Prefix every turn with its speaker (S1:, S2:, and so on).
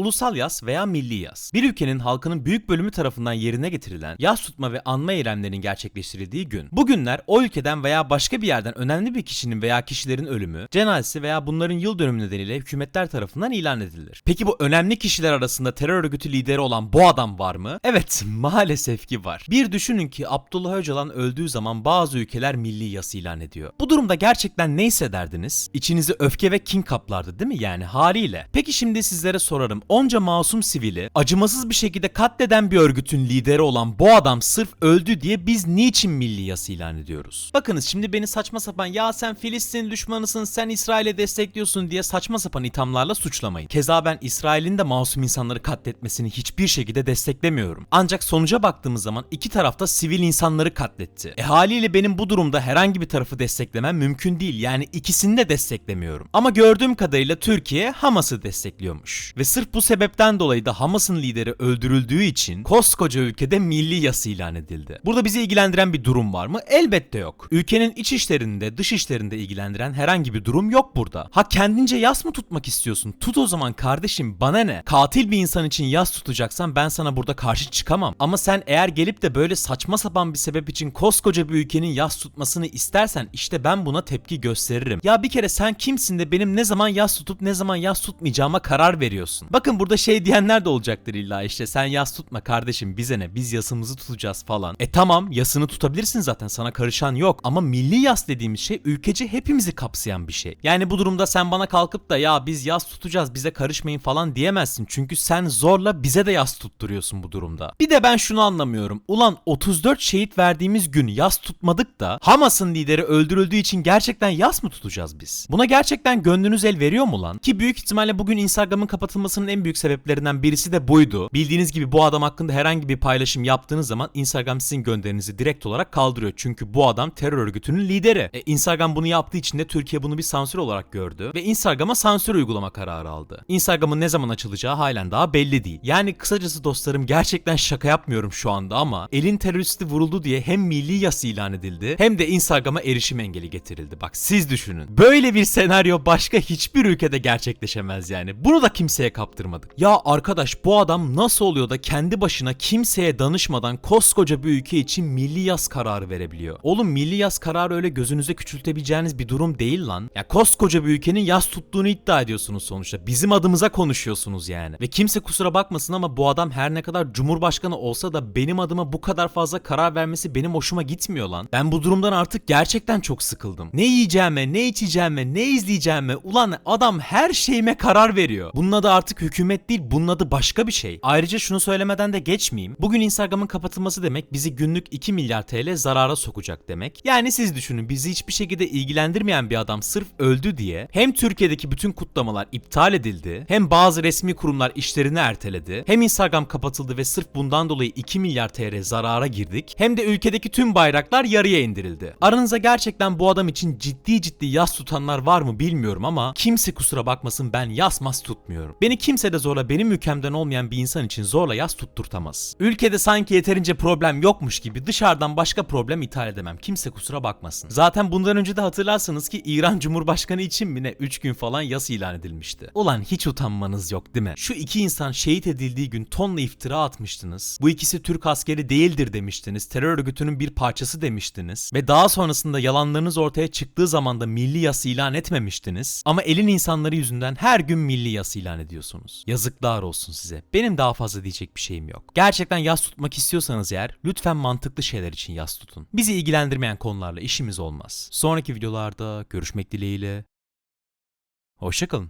S1: ulusal yas veya milli yas. Bir ülkenin halkının büyük bölümü tarafından yerine getirilen yas tutma ve anma eylemlerinin gerçekleştirildiği gün. Bu günler o ülkeden veya başka bir yerden önemli bir kişinin veya kişilerin ölümü, cenazesi veya bunların yıl dönümü nedeniyle hükümetler tarafından ilan edilir. Peki bu önemli kişiler arasında terör örgütü lideri olan bu adam var mı? Evet, maalesef ki var. Bir düşünün ki Abdullah Öcalan öldüğü zaman bazı ülkeler milli yas ilan ediyor. Bu durumda gerçekten ne hissederdiniz? İçinizi öfke ve kin kaplardı değil mi yani haliyle? Peki şimdi sizlere sorarım. Onca masum sivili acımasız bir şekilde katleden bir örgütün lideri olan bu adam sırf öldü diye biz niçin milli yas ilan ediyoruz? Bakınız şimdi beni saçma sapan ya sen Filistin düşmanısın sen İsrail'e destekliyorsun diye saçma sapan ithamlarla suçlamayın. Keza ben İsrail'in de masum insanları katletmesini hiçbir şekilde desteklemiyorum. Ancak sonuca baktığımız zaman iki tarafta sivil insanları katletti. E haliyle benim bu durumda herhangi bir tarafı desteklemem mümkün değil. Yani ikisini de desteklemiyorum. Ama gördüğüm kadarıyla Türkiye Hamas'ı destekliyormuş. Ve sırf bu sebepten dolayı da Hamas'ın lideri öldürüldüğü için koskoca ülkede milli yas ilan edildi. Burada bizi ilgilendiren bir durum var mı? Elbette yok. Ülkenin iç işlerinde, dış işlerinde ilgilendiren herhangi bir durum yok burada. Ha kendince yas mı tutmak istiyorsun? Tut o zaman kardeşim bana ne? Katil bir insan için yas tutacaksan ben sana burada karşı çıkamam. Ama sen eğer gelip de böyle saçma sapan bir sebep için koskoca bir ülkenin yas tutmasını istersen işte ben buna tepki gösteririm. Ya bir kere sen kimsin de benim ne zaman yas tutup ne zaman yas tutmayacağıma karar veriyorsun. Bakın burada şey diyenler de olacaktır illa işte sen yas tutma kardeşim bize ne biz yasımızı tutacağız falan. E tamam yasını tutabilirsin zaten sana karışan yok ama milli yas dediğimiz şey ülkece hepimizi kapsayan bir şey. Yani bu durumda sen bana kalkıp da ya biz yas tutacağız bize karışmayın falan diyemezsin. Çünkü sen zorla bize de yas tutturuyorsun bu durumda. Bir de ben şunu anlamıyorum. Ulan 34 şehit verdiğimiz gün yas tutmadık da Hamas'ın lideri öldürüldüğü için gerçekten yas mı tutacağız biz? Buna gerçekten gönlünüz el veriyor mu lan? Ki büyük ihtimalle bugün Instagram'ın kapatılmasının en büyük sebeplerinden birisi de buydu. Bildiğiniz gibi bu adam hakkında herhangi bir paylaşım yaptığınız zaman Instagram sizin gönderinizi direkt olarak kaldırıyor. Çünkü bu adam terör örgütünün lideri. E, Instagram bunu yaptığı için de Türkiye bunu bir sansür olarak gördü ve Instagram'a sansür uygulama kararı aldı. Instagram'ın ne zaman açılacağı halen daha belli değil. Yani kısacası dostlarım gerçekten şaka yapmıyorum şu anda ama elin teröristi vuruldu diye hem milli yas ilan edildi hem de Instagram'a erişim engeli getirildi. Bak siz düşünün. Böyle bir senaryo başka hiçbir ülkede gerçekleşemez yani. Bunu da kimseye kaptırmadık. Ya arkadaş bu adam nasıl oluyor da kendi başına kimseye danışmadan koskoca bir ülke için milli yas kararı verebiliyor? Oğlum milli yas kararı öyle gözünüze küçültebileceğiniz bir durum değil lan. Ya koskoca bir ülkenin yas tuttuğunu iddia ediyorsunuz sonuçta. Bizim adımıza konuşuyorsunuz yani. Ve kimse kusura bakmasın ama bu adam her ne kadar cumhurbaşkanı olsa da benim adıma bu kadar fazla karar vermesi benim hoşuma gitmiyor lan. Ben bu durumdan artık gerçekten çok sıkıldım. Ne yiyeceğime, ne içeceğime, ne izleyeceğime ulan adam her şeyime karar veriyor. Bunun adı artık hükümet değil, bunun adı başka bir şey. Ayrıca şunu söylemeden de geçmeyeyim. Bugün Instagram'ın kapatılması demek bizi günlük 2 milyar TL zarara sokacak demek. Yani siz düşünün bizi hiçbir şekilde ilgilendirmeyen bir adam sırf öldü diye hem Türkiye'deki bütün kutlamalar iptal edildi, hem bazı resmi kurumlar işlerini erteledi, hem Instagram kapatıldı ve sırf bundan dolayı 2 milyar TL zarara girdik, hem de ülkedeki tüm bayraklar yarıya indirildi. Aranızda gerçekten bu adam için ciddi ciddi yas tutanlar var mı bilmiyorum ama kimse kusura bakmasın ben yas mas tutmuyorum. Beni kimse de zorla benim ülkemden olmayan bir insan için zorla yas tutturtamaz. Ülkede sanki yeterince problem yokmuş gibi dışarıdan başka problem ithal edemem. Kimse kusura bakmasın. Zaten bundan önce de hatırlarsanız ki İran Cumhurbaşkanı için mi ne 3 gün falan yas ilan edilmişti. Ulan hiç utanmanız yok değil mi? Şu iki insan şehit edildiği gün tonla iftira atmıştınız. Bu ikisi Türk askeri değildir demiştiniz. Terör örgütünün bir parçası demiştiniz. Ve daha sonrasında yalanlarınız ortaya çıktığı zaman da milli yas ilan etmemiştiniz. Ama elin insanları yüzünden her gün milli yas ilan ediyorsunuz. Yazıklar olsun size. Benim daha fazla diyecek bir şeyim yok. Gerçekten yas tutmak istiyorsanız eğer lütfen mantıklı şeyler için yas tutun. Bizi ilgilendirmeyen konularla işimiz olmaz. Sonraki videolarda görüşmek dileğiyle. Hoşçakalın.